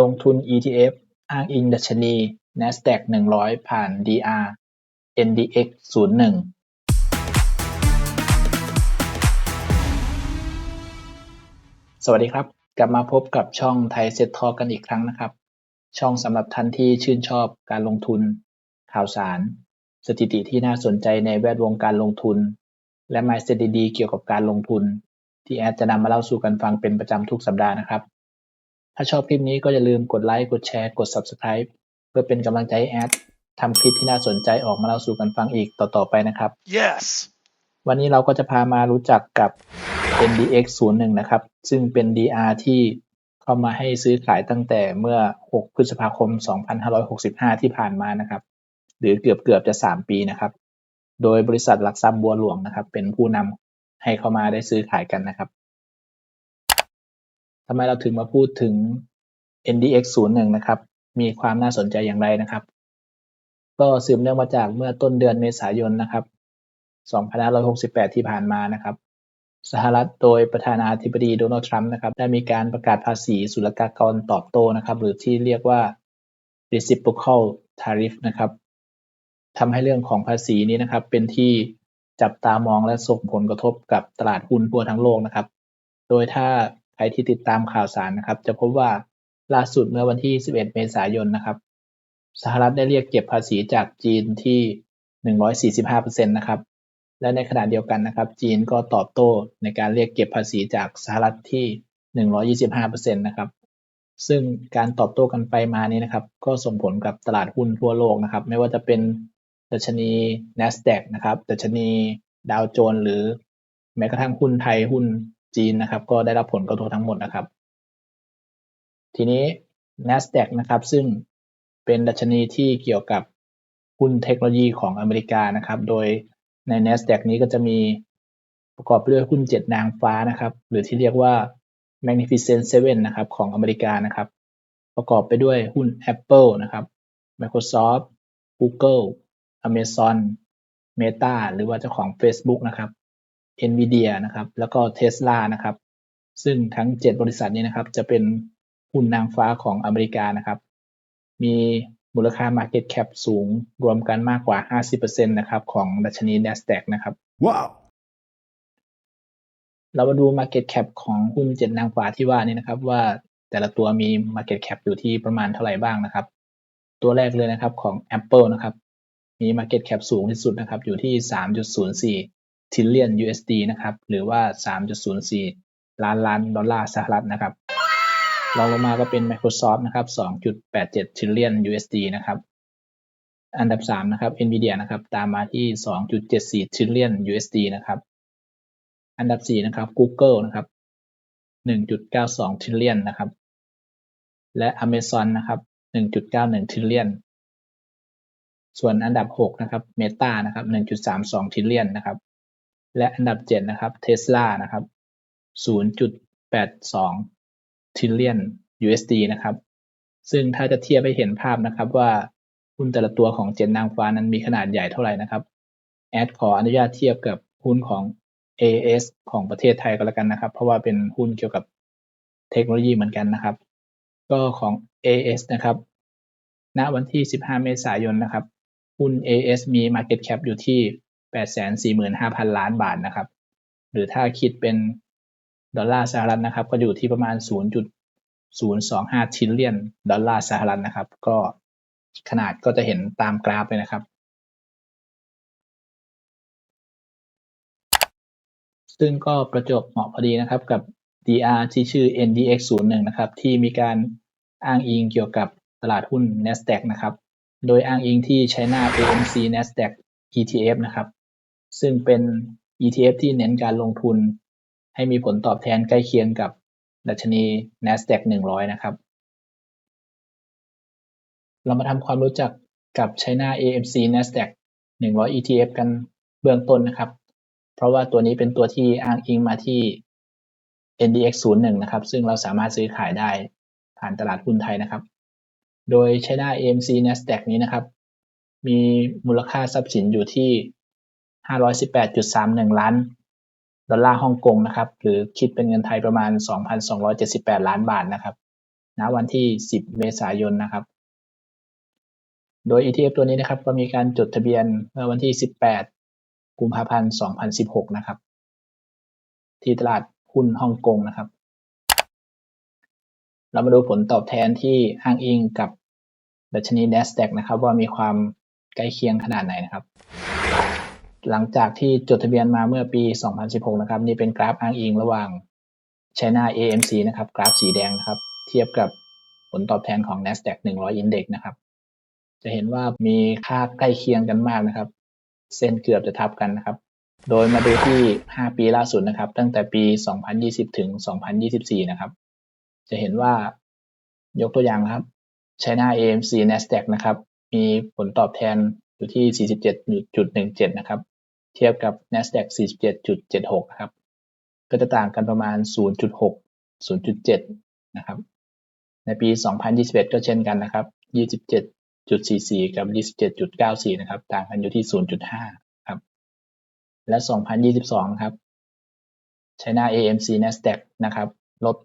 ลงทุน ETF อ้างอิงดัชนี NASDAQ 100ผ่าน DR NDX 01สวัสดีครับ กลับมาพบกับช่องไทยเซ็ตทอกันอีกครั้งนะครับ ช่องสำหรับท่านที่ชื่นชอบการลงทุน ข่าวสาร สถิติที่น่าสนใจในแวดวงการลงทุน และ mindset ดีๆเกี่ยวกับการลงทุน ที่แอดจะนำมาเล่าสู่กันฟังเป็นประจำทุกสัปดาห์นะครับ ถ้าชอบคลิปนี้ก็อย่าลืมกดไลค์กดแชร์กด Subscribe เพื่อเป็นกำลังใจให้แอดทำคลิปที่น่าสนใจออกมาเล่าสู่กันฟังอีกต่อๆไปนะครับ Yes. วันนี้เราก็จะพามารู้จักกับ NDX 01นะครับ ซึ่งเป็น DR ที่เข้ามาให้ซื้อขายตั้งแต่เมื่อ 6 พฤษภาคม 2565 ที่ผ่านมานะครับ หรือเกือบเกือบจะ 3 ปีนะครับ โดยบริษัทหลักทรัพย์บัวหลวงนะครับ เป็นผู้นำให้เข้ามาได้ซื้อขายกันนะครับ ทำไมเราถึงมาพูดถึง NDX 01นะครับ มีความน่าสนใจอย่างไรนะครับ ก็สืบเนื่องมาจากเมื่อต้นเดือนเมษายนนะครับ2568 ที่ผ่านมานะครับ สหรัฐโดยประธานาธิบดีโดนัลด์ทรัมป์นะครับ ได้มีการประกาศภาษีศุลกากรตอบโต้นะครับ หรือที่เรียกว่า reciprocal tariff นะครับทำให้เรื่องของภาษีนี้นะครับ เป็นที่จับตามองและส่งผลกระทบกับตลาดหุ้นทั่วทั้งโลกนะครับ โดยถ้า ใครที่ติดตามข่าวสารนะครับ จะพบว่าล่าสุดเมื่อวันที่ 11 เมษายนนะครับ สหรัฐได้เรียกเก็บภาษีจากจีนที่ 145%นะครับ และในขณะเดียวกันนะครับ จีนก็ตอบโต้ในการเรียกเก็บภาษีจากสหรัฐที่ 125%นะครับ ซึ่งการตอบโต้กันไปมานี้นะครับ ก็ส่งผลกับตลาดหุ้นทั่วโลกนะครับ ไม่ว่าจะเป็นดัชนี NASDAQ นะครับดัชนีดาวโจนส์หรือแม้กระทั่งหุ้นไทยหุ้น จีนนะครับ ก็ได้รับผลกระทบทั้งหมดนะครับ ทีนี้ NASDAQ นะครับ ซึ่งเป็นดัชนีที่เกี่ยวกับหุ้นเทคโนโลยีของอเมริกานะครับ โดยใน NASDAQ นี้ก็จะมีประกอบไปด้วยหุ้นเจ็ดนางฟ้านะครับ หรือที่เรียกว่า Magnificent Seven นะครับ ของอเมริกานะครับ ประกอบไปด้วยหุ้น Apple นะครับ Microsoft Google Amazon Meta หรือว่าเจ้าของ Facebook นะครับ Nvidia นะครับแล้วก็ Tesla นะครับซึ่งทั้ง 7 บริษัทนี้นะครับจะเป็นหุ้นนางฟ้าของอเมริกานะครับ มีมูลค่า Market Cap สูงรวมกันมากกว่า 50%นะครับของดัชนี NASDAQ นะครับ Wow. เรามาดู Market Cap ของหุ้นเจ็ดนางฟ้าที่ว่านี่นะครับ ว่าแต่ละตัวมี Market Cap อยู่ที่ประมาณเท่าไหร่บ้างนะครับ ตัวแรกเลยนะครับของ Apple นะครับ มี Market Cap สูงที่สุดนะครับ อยู่ที่ 3.04 trillion USD นะครับ หรือว่า 3.04 ล้านล้านดอลลาร์สหรัฐนะครับรองลงมาก็เป็น Microsoft นะครับ 2.87 trillion USD นะครับ อันดับ 3 นะครับ Nvidia นะครับ ตามมาที่ 2.74 trillion USD นะครับ อันดับ 4 นะครับ Google นะครับ 1.92 trillion นะครับ และ Amazon นะครับ 1.91 trillion ส่วนอันดับ 6 นะครับ Meta นะครับ 1.32 trillion นะครับ และอันดับ7นะครับ Tesla นะครับ0.82 trillion USD นะครับ ซึ่งถ้าจะเทียบให้เห็นภาพนะครับว่าหุ้นแต่ละตัวของเจ็ดนางฟ้านั้นมีขนาดใหญ่เท่าไหร่นะครับ แอดขออนุญาตเทียบกับหุ้นของ AS ของประเทศไทยก็แล้วกันนะครับ เพราะว่าเป็นหุ้นเกี่ยวกับเทคโนโลยีเหมือนกันนะครับ ก็ของ AS นะครับ ณ วันที่ 15 เมษายนนะครับ หุ้น AS มี Market Cap อยู่ที่ 845,000 ล้านบาทนะครับ หรือถ้าคิดเป็นดอลลาร์สหรัฐนะครับ ก็อยู่ที่ประมาณ 0.025 trillion ดอลลาร์สหรัฐนะครับ ก็ขนาดก็จะเห็นตามกราฟเลยนะครับ ซึ่งก็ประจบเหมาะพอดีนะครับกับ DR ที่ชื่อ NDX 01นะครับ ที่มีการอ้างอิงเกี่ยวกับตลาดหุ้น NASDAQ นะครับ โดยอ้างอิงที่ China AMC NASDAQ ETF นะครับ ซึ่งเป็น ETF ที่เน้นการลงทุน ให้มีผลตอบแทนใกล้เคียงกับดัชนี NASDAQ 100 นะครับ เรามาทำความรู้จักกับ China AMC NASDAQ 100 ETF กันเบื้องต้นนะครับ เพราะว่าตัวนี้เป็นตัวที่อ้างอิงมาที่ NDX 01นะครับ ซึ่งเราสามารถซื้อขายได้ผ่านตลาดหุ้นไทยนะครับ โดย China AMC NASDAQ นี้นะครับ มีมูลค่าทรัพย์สินอยู่ที่ 518.31 ล้านดอลลาร์ฮ่องกงนะครับ หรือคิดเป็นเงินไทยประมาณ 2,278 ล้านบาทนะครับณวันที่ 10 เมษายนนะครับ โดย ETF ตัวนี้นะครับก็มีการจดทะเบียนเมื่อวันที่ 18 กุมภาพันธ์ 2016 นะครับ ที่ตลาดหุ้นฮ่องกงนะครับ เรามาดูผลตอบแทนที่อ้างอิงกับดัชนี NASDAQ นะครับ ว่ามีความใกล้เคียงขนาดไหนนะครับ หลังจากที่จดทะเบียนมาเมื่อปี 2016 นะครับ นี่เป็นกราฟอ้างอิงระหว่าง China AMC นะครับ กราฟสีแดงนะครับ เทียบกับผลตอบแทนของ NASDAQ 100 Index นะครับ จะเห็นว่ามีค่าใกล้เคียงกันมากนะครับ เส้นเกือบจะทับกันนะครับ โดยมาดูที่ 5 ปีล่าสุดนะครับ ตั้งแต่ปี 2020 ถึง 2024 นะครับ จะเห็นว่ายกตัวอย่างครับ China AMC NASDAQ นะครับ มีผลตอบแทนอยู่ที่ 47.17 นะครับ เทียบกับ NASDAQ 47.76 ครับ ก็จะต่างกันประมาณ 0.6 0.7 นะครับ ในปี 2021 ก็เช่นกันนะครับ 27.44 กับ 27.94 นะครับ ต่างกันอยู่ที่ 0.5 ครับ และ 2022 ครับ China AMC NASDAQ นะครับลด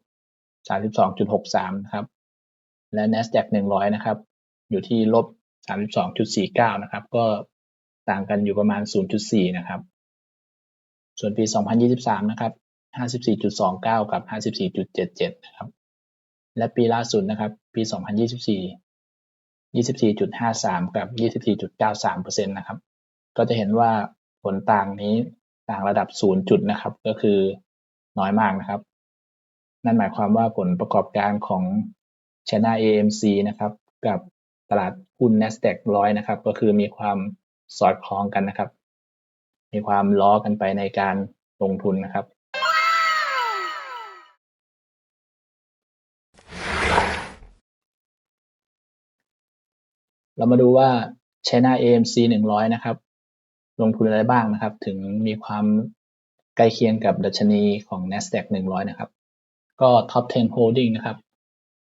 32.63 นะครับ และ NASDAQ 100 นะครับ อยู่ที่ลบ 32.49 นะครับ ก็ ต่างกันอยู่ประมาณ 0.4 นะครับ ส่วนปี 2023 นะครับ 54.29 กับ 54.77 นะครับ และปีล่าสุดนะครับ ปี 2024 24.53 กับ 24.93%นะครับ ก็จะเห็นว่าผลต่างนี้ต่างระดับ 0 จุดนะครับ ก็คือน้อยมากนะครับ นั่นหมายความว่าผลประกอบการของ China AMC นะครับ กับตลาดหุ้น NASDAQ 100 นะครับ ก็คือมีความ สอดคล้องกันนะครับ มีความล้อกันไปในการลงทุนนะครับ เรามาดูว่า China AMC 100 นะครับ ลงทุนอะไรบ้างนะครับ ถึงมีความใกล้เคียงกับดัชนีของ NASDAQ 100 นะครับ ก็ Top 10 Holding นะครับ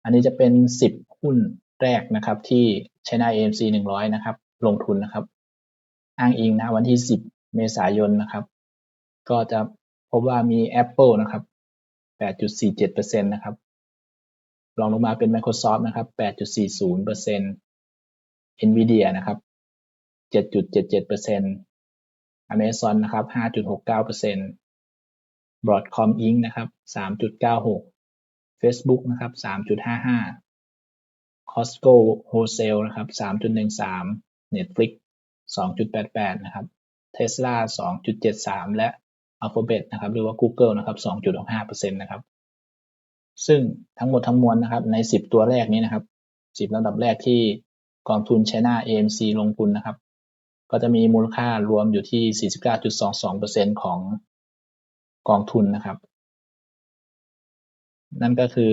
อันนี้จะเป็น 10 หุ้นแรกนะครับที่ China AMC 100 นะครับ ลงทุนนะครับ อ้างอิงนะวันที่ 10 เมษายนนะครับ ก็จะพบว่ามี Apple นะครับ 8.47%นะครับรองลงมาเป็น Microsoft นะครับ 8.40% Nvidia นะครับ 7.77% Amazon นะครับ 5.69% Broadcom Inc. นะครับ 3.96 Facebook นะครับ 3.55 Costco Wholesale นะครับ 3.13 Netflix 2.88 นะครับ Tesla 2.73 และ Alphabet นะครับ หรือว่า Google นะครับ 2.65%นะครับ ซึ่งทั้งหมดทั้งมวลนะครับ ใน 10 ตัวแรกนี้นะครับ 10ลำดับแรกที่กองทุน China AMC ลงทุนนะครับ ก็จะมีมูลค่ารวมอยู่ที่ 49.22%ของกองทุนนะครับ นั่นก็คือ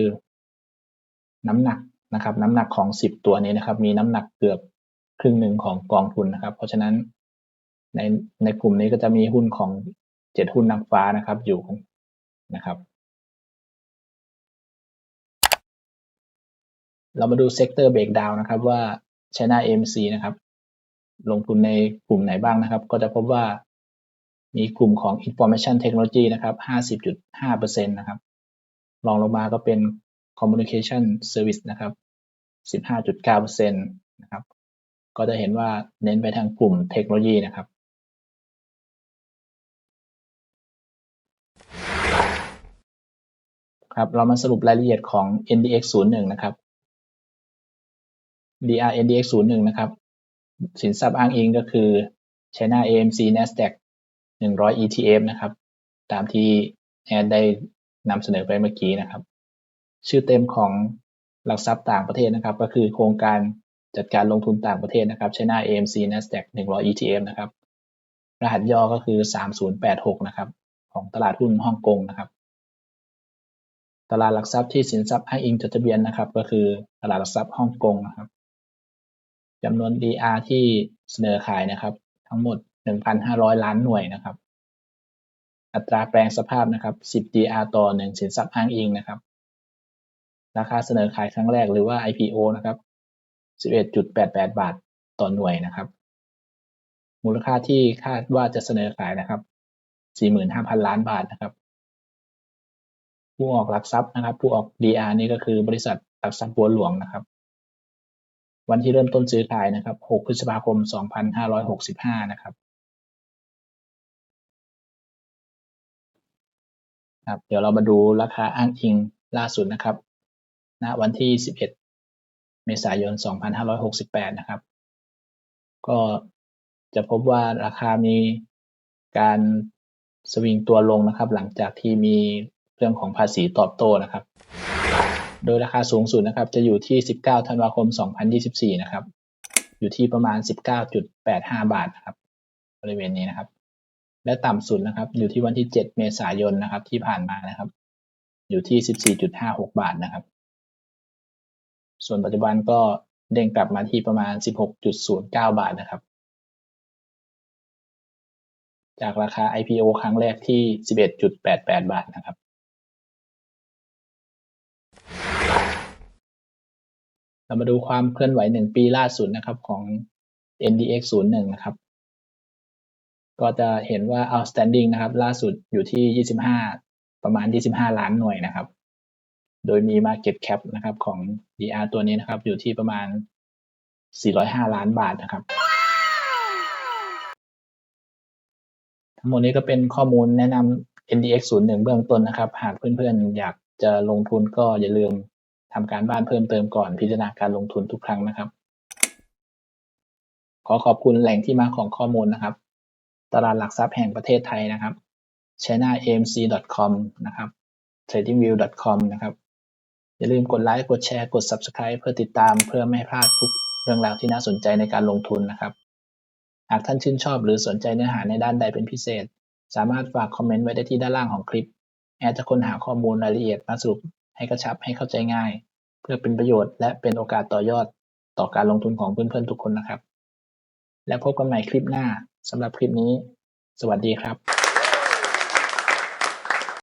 น้ำหนักนะครับ น้ำหนักของ 10 ตัวนี้นะครับ มีน้ำหนักเกือบ ครึ่งหนึ่งของกองทุนนะครับ เพราะฉะนั้นในในกลุ่มนี้ก็จะมีหุ้นของ7หุ้นนางฟ้านะครับ อยู่นะครับ เรามาดูเซกเตอร์เบรกดาวนะครับว่า China AMC นะครับ ลงทุนในกลุ่มไหนบ้างนะครับ ก็จะพบว่ามีกลุ่มของ Information Technology นะครับ 50.5%นะครับรองลงมาก็เป็น Communication Service นะครับ 15.9%นะครับ ก็จะเห็นว่าเน้นไปทางกลุ่มเทคโนโลยีนะครับครับเรามาสรุปรายละเอียดของ NDX 01นะครับ DR NDX 01นะครับ สินทรัพย์อ้างอิงก็คือ China AMC NASDAQ 100 ETF นะครับ ตามที่แอดได้นำเสนอไปเมื่อกี้นะครับ ชื่อเต็มของหลักทรัพย์ต่างประเทศนะครับ ก็คือโครงการ จัดการลงทุนต่างประเทศนะครับ China AMC NASDAQ 100 ETF นะครับ รหัสย่อก็คือ 3086 นะครับ ของตลาดหุ้นฮ่องกงนะครับ ตลาดหลักทรัพย์ที่สินทรัพย์อ้างอิงจดทะเบียนนะครับ ก็คือตลาดหลักทรัพย์ฮ่องกงนะครับจำนวน DR ที่เสนอขายนะครับ ทั้งหมด 1,500 ล้านหน่วยนะครับ อัตราแปลงสภาพนะครับ 10 DR ต่อ 1 สินทรัพย์อ้างอิงนะครับ ราคาเสนอขายครั้งแรกหรือว่า IPO นะครับ 11.88 บาทต่อหน่วยนะครับ มูลค่าที่คาดว่าจะเสนอขายนะครับ 45,000 ล้านบาทนะครับ ผู้ออกหลักทรัพย์นะครับ ผู้ออก DR นี่ก็คือบริษัทหลักทรัพย์บัวหลวงนะครับ วันที่เริ่มต้นซื้อขายนะครับ 6 พฤษภาคม 2565 นะครับครับเดี๋ยวเรามาดูราคาอ้างอิงล่าสุดนะครับ ณ วันที่ 11 เมษายน 2568 นะครับ ก็จะพบว่าราคามีการสวิงตัวลงนะครับ หลังจากที่มีเรื่องของภาษีตอบโต้นะครับ โดยราคาสูงสุดนะครับ จะอยู่ที่ 19 ธันวาคม 2024 นะครับ อยู่ที่ประมาณ 19.85 บาทนะครับ บริเวณนี้นะครับ และต่ำสุดนะครับ อยู่ที่วันที่ 7 เมษายนนะครับ ที่ผ่านมานะครับ อยู่ที่ 14.56 บาทนะครับ ส่วนปัจจุบันก็เด้งกลับมาที่ประมาณ 16.09 บาทนะครับ จากราคา IPO ครั้งแรกที่ 11.88 บาทนะครับ เรามาดูความเคลื่อนไหว 1 ปีล่าสุดนะครับของ NDX 01นะครับ ก็จะเห็นว่า outstanding นะครับ ล่าสุดอยู่ที่ 25 ประมาณ 25 ล้านหน่วยนะครับ โดยมี market cap นะครับของ DR ตัวนี้นะครับ อยู่ที่ประมาณ 405 ล้านบาทนะครับ ทั้งหมดนี้ก็เป็นข้อมูลแนะนำ NDX 01 เบื้องต้นนะครับ หากเพื่อนๆ อยากจะลงทุนก็อย่าลืมทำการบ้านเพิ่มเติมก่อนพิจารณาการลงทุนทุกครั้งนะครับ ขอขอบคุณแหล่งที่มาของข้อมูลนะครับ ตลาดหลักทรัพย์แห่งประเทศไทยนะครับ chinaamc.com นะครับ tradingview.com นะครับ อย่าลืมกดไลค์ กดแชร์ กด subscribe เพื่อติดตามเพื่อไม่พลาดทุกเรื่องราวที่น่าสนใจในการลงทุนนะครับ หากท่านชื่นชอบหรือสนใจเนื้อหาในด้านใดเป็นพิเศษ สามารถฝากคอมเมนต์ไว้ได้ที่ด้านล่างของคลิป แอดจะค้นหาข้อมูลรายละเอียดมาสรุปให้กระชับให้เข้าใจง่าย เพื่อเป็นประโยชน์และเป็นโอกาสต่อยอดต่อการลงทุนของเพื่อนๆทุกคนนะครับ และพบกันใหม่คลิปหน้าสำหรับคลิปนี้ สวัสดีครับ